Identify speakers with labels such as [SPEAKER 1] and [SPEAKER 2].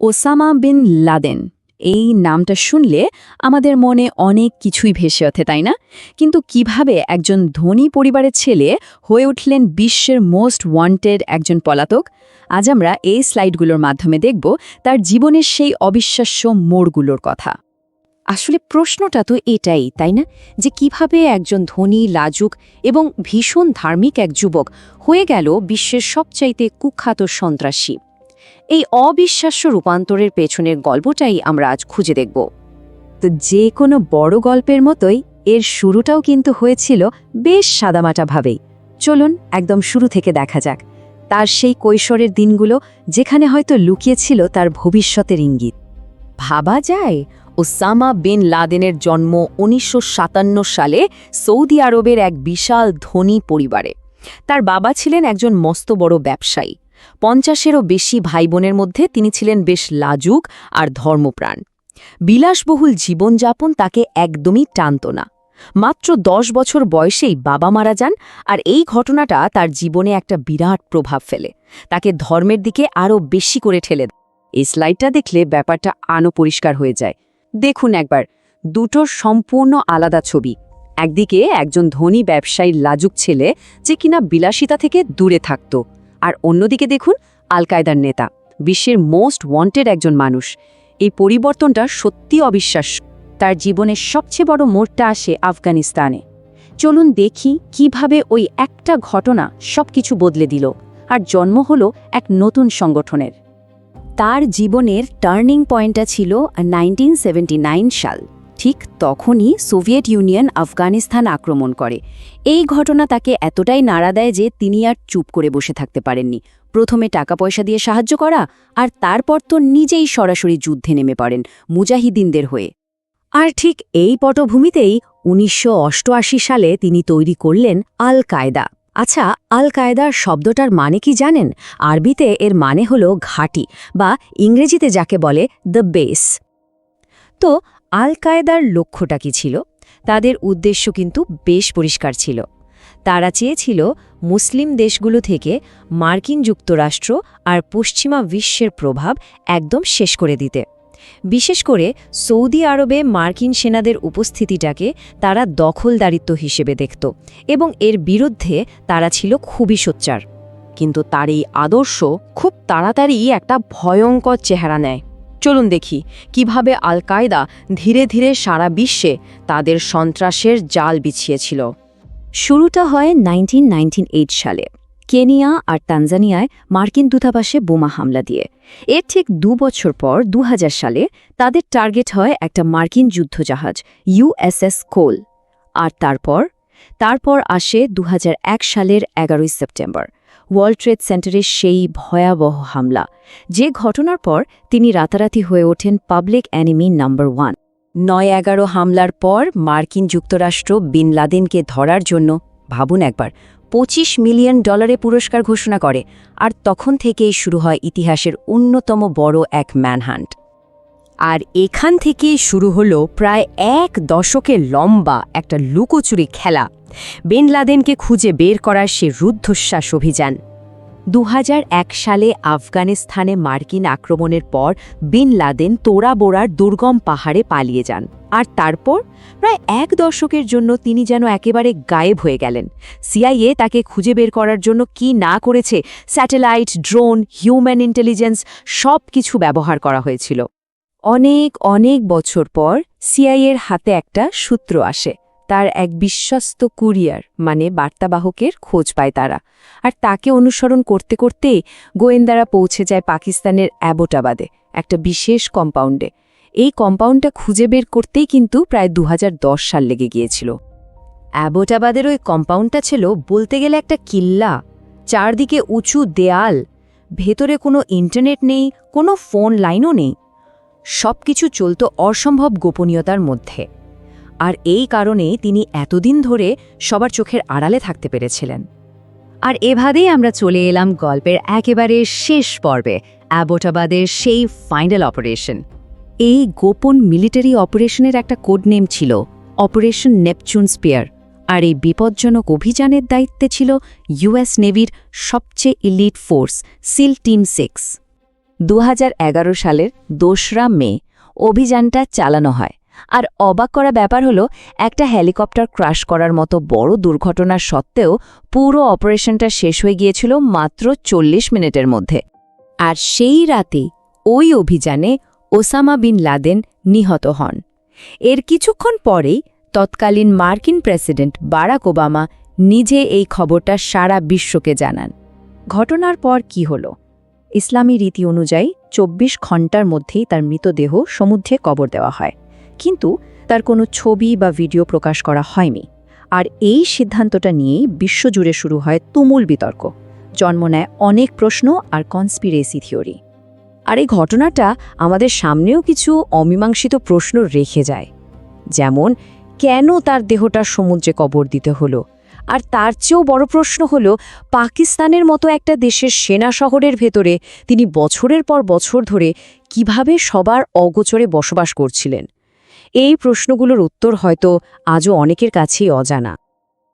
[SPEAKER 1] Osama bin Laden. এই নামটা শুনলে আমাদের মনে অনেক কিছুই ভেসে ওঠে, তাই না? কিন্তু কীভাবে একজন ধনী পরিবারের ছেলে হয়ে উঠলেন বিশ্বের মোস্ট ওয়ান্টেড একজন পলাতক? আজ আমরা এই স্লাইডগুলোর মাধ্যমে দেখব তার জীবনের সেই অবিশ্বাস্য মোড়গুলোর কথা।
[SPEAKER 2] আসলে প্রশ্নটা তো এটাই, তাই না? যে কীভাবে একজন ধনী, লাজুক এবং ভীষণ ধার্মিক এক যুবক হয়ে গেল বিশ্বের সবচাইতে কুখ্যাত সন্ত্রাসী। এই অবিশ্বাস্য রূপান্তরের পেছনের গল্পটাই আমরা আজ খুঁজে দেখব।
[SPEAKER 1] তো যে কোনো বড় গল্পের মতোই এর শুরুটাও কিন্তু হয়েছিল বেশ সাদামাটাভাবেই চলুন একদম শুরু থেকে দেখা যাক। তার সেই কৈশোরের দিনগুলো যেখানে হয়তো লুকিয়েছিল তার ভবিষ্যতের ইঙ্গিত।
[SPEAKER 2] ভাবা যায়, ওসামা বিন লাদেনের জন্ম উনিশশো সাতান্ন সালে সৌদি আরবের এক বিশাল ধনী পরিবারে। তার বাবা ছিলেন একজন মস্ত বড় ব্যবসায়ী। পঞ্চাশেরও বেশি ভাই বোনের মধ্যে তিনি ছিলেন বেশ লাজুক আর ধর্মপ্রাণ। বিলাসবহুল জীবনযাপন তাকে একদমই টানত না। মাত্র দশ বছর বয়সেই বাবা মারা যান আর এই ঘটনাটা তার জীবনে একটা বিরাট প্রভাব ফেলে। তাকে ধর্মের দিকে আরও বেশি করে ঠেলে।
[SPEAKER 1] এই স্লাইডটা দেখলে ব্যাপারটা আনো পরিষ্কার হয়ে যায়। দেখুন একবার, দুটো সম্পূর্ণ আলাদা ছবি। একদিকে একজন ধনী ব্যবসায়ীর লাজুক ছেলে যে কিনা বিলাসিতা থেকে দূরে থাকত। আর অন্যদিকে দেখুন আল কায়দার নেতা, বিশ্বের মোস্ট ওয়ান্টেড একজন মানুষ। এই পরিবর্তনটা সত্যি অবিশ্বাস্য। তার জীবনের সবচেয়ে বড় মোড়টা আসে আফগানিস্তানে। চলুন দেখি কীভাবে ওই একটা ঘটনা সবকিছু বদলে দিল আর জন্ম হলো এক নতুন সংগঠনের।
[SPEAKER 2] তার জীবনের টার্নিং পয়েন্টটা ছিল নাইনটিন সাল। ঠিক তখনই সোভিয়েত ইউনিয়ন আফগানিস্তান আক্রমণ করে। এই ঘটনা তাকে এতটাই নাড়া দেয় যে তিনি আর চুপ করে বসে থাকতে পারেননি। প্রথমে টাকা পয়সা দিয়ে সাহায্য করা আর তারপর তো নিজেই সরাসরি যুদ্ধে নেমে পড়েন মুজাহিদিনদের হয়ে। আর ঠিক এই পটভূমিতেই উনিশশো অষ্টআশি সালে তিনি তৈরি করলেন আল কায়দা আচ্ছা আল কায়দার শব্দটার মানে কি জানেন? আরবিতে এর মানে হল ঘাঁটি বা ইংরেজিতে যাকে বলে দ্য বেস তো আল কায়দার লক্ষ্যটা কি ছিল? তাদের উদ্দেশ্য কিন্তু বেশ পরিষ্কার ছিল। তারা চেয়েছিল মুসলিম দেশগুলো থেকে মার্কিন যুক্তরাষ্ট্র আর পশ্চিমা বিশ্বের প্রভাব একদম শেষ করে দিতে। বিশেষ করে সৌদি আরবে মার্কিন সেনাদের উপস্থিতিটাকে তারা দখলদারিত্ব হিসেবে দেখত এবং এর বিরুদ্ধে তারা ছিল খুবই সোচ্চার। কিন্তু তার এই আদর্শ খুব তাড়াতাড়ি একটা ভয়ঙ্কর চেহারা নেয়। চলুন দেখি কীভাবে আল কায়দা ধীরে ধীরে সারা বিশ্বে তাদের সন্ত্রাসের জাল বিছিয়েছিল। শুরুটা হয় নাইনটিন সালে, কেনিয়া আর তানজানিয়ায় মার্কিন দূতাবাসে বোমা হামলা দিয়ে। এর ঠিক দু বছর পর দু হাজার সালে তাদের টার্গেট হয় একটা মার্কিন যুদ্ধজাহাজ ইউএসএস কোল। আর তারপর? তারপর আসে দু হাজার এক সালের এগারোই সেপ্টেম্বর। ওয়ার্ল্ড ট্রেড সেন্টারের সেই ভয়াবহ হামলা। যে ঘটনার পর তিনি রাতারাতি হয়ে ওঠেন পাবলিক অ্যানিমি নাম্বার ওয়ান। নয় এগারো হামলার পর মার্কিন যুক্তরাষ্ট্র বিন লাদেনকে ধরার জন্য, ভাবুন একবার, পঁচিশ মিলিয়ন ডলারে পুরস্কার ঘোষণা করে, আর তখন থেকেই শুরু হয় ইতিহাসের অন্যতম বড় এক ম্যানহান্ট। আর এখান থেকেই শুরু হলো প্রায় এক দশকের লম্বা একটা লুকোচুরি খেলা। বিন লাদেনকে খুঁজে বের করার সে রুদ্ধশ্বাস অভিযান। দু হাজার এক সালে আফগানিস্তানে মার্কিন আক্রমণের পর বিন লাদেন তোরা বোরার দুর্গম পাহাড়ে পালিয়ে যান। আর তারপর? প্রায় এক দশকের জন্য তিনি যেন একেবারে গায়েব হয়ে গেলেন। সিআইএ তাকে খুঁজে বের করার জন্য কি না করেছে? স্যাটেলাইট, ড্রোন, হিউম্যান ইন্টেলিজেন্স সব কিছু ব্যবহার করা হয়েছিল। অনেক অনেক বছর পর সিআইএর হাতে একটা সূত্র আসে। তার এক বিশ্বস্ত কুরিয়ার মানে বার্তাবাহকের খোঁজ পায় তারা। আর তাকে অনুসরণ করতে করতে গোয়েন্দারা পৌঁছে যায় পাকিস্তানের অ্যাবোটাবাদে, একটা বিশেষ কম্পাউন্ডে। এই কম্পাউন্ডটা খুঁজে বের করতেই কিন্তু প্রায় দু হাজার দশ সাল লেগে গিয়েছিল। অ্যাবোটাবাদের ওই কম্পাউন্ডটা ছিল বলতে গেলে একটা কিল্লা, চারদিকে উঁচু দেয়াল, ভেতরে কোনো ইন্টারনেট নেই, কোনো ফোন লাইনও নেই। সব কিছু চলত অসম্ভব গোপনীয়তার মধ্যে। আর এই কারণে তিনি এতদিন ধরে সবার চোখের আড়ালে থাকতে পেরেছিলেন। আর এভাবেই আমরা চলে এলাম গল্পের একেবারে শেষ পর্বে, অ্যাবোটাবাদের সেই ফাইনাল অপারেশন। এই গোপন মিলিটারি অপারেশনের একটা কোড নেম ছিল, অপারেশন নেপচুন স্পেয়ার। আর এই বিপজ্জনক অভিযানের দায়িত্বে ছিল ইউএস নেভির সবচেয়ে elite force, SEAL Team Six. দু হাজার এগারো সালের দোসরা মে অভিযানটা চালানো হয়। আর অবাক করা ব্যাপার হলো, একটা হেলিকপ্টার ক্রাশ করার মতো বড় দুর্ঘটনার সত্ত্বেও পুরো অপারেশনটা শেষ হয়ে গিয়েছিল মাত্র চল্লিশ মিনিটের মধ্যে। আর সেই রাতে ওই অভিযানে ওসামা বিন লাদেন নিহত হন। এর কিছুক্ষণ পরেই তৎকালীন মার্কিন প্রেসিডেন্ট বারাক ওবামা নিজে এই খবরটা সারা বিশ্বকে জানান।
[SPEAKER 1] ঘটনার পর কি হলো? ইসলামী রীতি অনুযায়ী ২৪ ঘণ্টার মধ্যেই তার মৃতদেহ সমুদ্রে কবর দেওয়া হয়। কিন্তু তার কোনো ছবি বা ভিডিও প্রকাশ করা হয়নি। আর এই সিদ্ধান্তটা নিয়েই বিশ্বজুড়ে শুরু হয় তুমুল বিতর্ক। জন্ম নেয় অনেক প্রশ্ন আর কনস্পিরেসি থিওরি আর এই ঘটনাটা আমাদের সামনেও কিছু অমীমাংসিত প্রশ্ন রেখে যায়। যেমন, কেন তার দেহটা সমুদ্রে কবর দিতে হলো? আর তার চেয়েও বড় প্রশ্ন হল, পাকিস্তানের মতো একটা দেশের সেনা শহরের ভেতরে তিনি বছরের পর বছর ধরে কীভাবে সবার অগোচরে বসবাস করছিলেন? এই প্রশ্নগুলোর উত্তর হয়তো আজও অনেকের কাছেই অজানা।